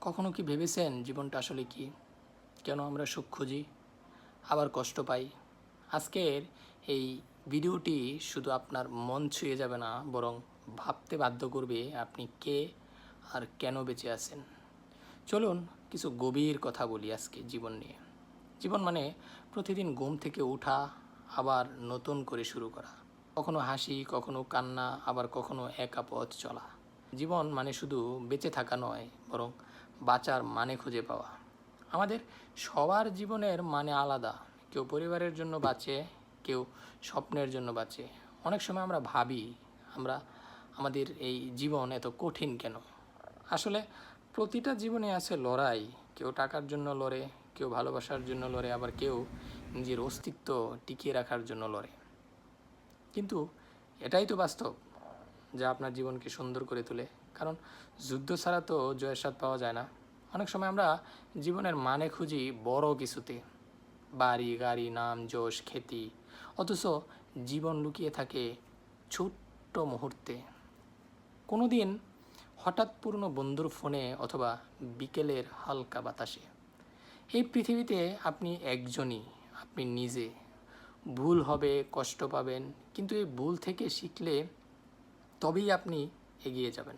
কখনো কি ভেবেছেন জীবনটা আসলে কি? কেন আমরা সুখ খুঁজি? আবার কষ্ট পাই? আজকের এই ভিডিওটি শুধু আপনার মন ছুঁয়ে যাবে না, বরং ভাবতে বাধ্য করবে আপনি কে আর কেন বেঁচে আছেন। চলুন কিছু গভীর কথা বলি আজকে জীবন নিয়ে। জীবন মানে প্রতিদিন ঘুম থেকে ওঠা আবার নতুন করে শুরু করা। কখনো হাসি, কখনো কান্না, আবার কখনো একা পথ চলা। জীবন মানে শুধু বেঁচে থাকা নয়, বরং বাঁচার মানে খুঁজে পাওয়া। আমাদের সবার জীবনের মানে আলাদা। কেউ পরিবারের জন্য বাঁচে, কেউ স্বপ্নের জন্য বাঁচে। অনেক সময় আমরা ভাবি, আমরা, আমাদের এই জীবন এত কঠিন কেন? আসলে প্রতিটা জীবনে আছে লড়াই। কেউ টাকার জন্য লড়ে, কেউ ভালোবাসার জন্য লড়ে, আবার কেউ নিজের অস্তিত্ব টিকিয়ে রাখার জন্য লড়ে। কিন্তু এটাই তো বাস্তব। যা আপনার জীবনকে সুন্দর করে তোলে। কারণ যুদ্ধ ছাড়া তো জয়ের স্বাদ পাওয়া যায় না। অনেক সময় আমরা জীবনের মানে খুঁজি বড় কিছুতে। বাড়ি, গাড়ি, নাম যশ খ্যাতি অথচ জীবন লুকিয়ে থাকে ছোট্ট মুহূর্তে। কোনো দিন হঠাৎ পূর্ণ বন্ধুর ফোনে অথবা বিকেলের হালকা বাতাসে। এই পৃথিবীতে আপনি একজনই, আপনি নিজে। ভুল হবে, কষ্ট পাবেন, কিন্তু এই ভুল থেকে শিখলে তবেই আপনি এগিয়ে যাবেন।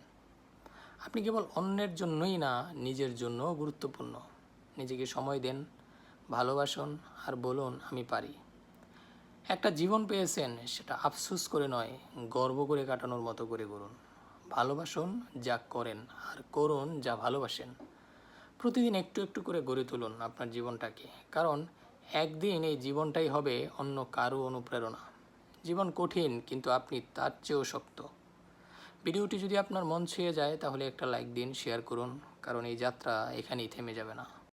আপনি কেবল অন্যের জন্যই না, নিজের জন্যও গুরুত্বপূর্ণ। নিজেকে সময় দেন, ভালোবাসুন আর বলুন, আমি পারি। একটা জীবন পেয়েছেন, সেটা আফসোস করে নয়, গর্ব করে কাটানোর মতো করে করুন ভালোবাসুন যা করেন আর করুন যা ভালোবাসেন। প্রতিদিন একটু একটু করে গড়ে তুলুন আপনার জীবনটাকে, কারণ একদিন এই জীবনটাই হবে অন্য কারও অনুপ্রেরণা। জীবন কঠিন, কিন্তু আপনি তার চেয়েও শক্ত। ভিডিওটি যদি আপনার মন ছুঁয়ে যায়, তাহলে একটা লাইক দিন শেয়ার করুন। কারণ এই যাত্রা এখানেই থেমে যাবে না।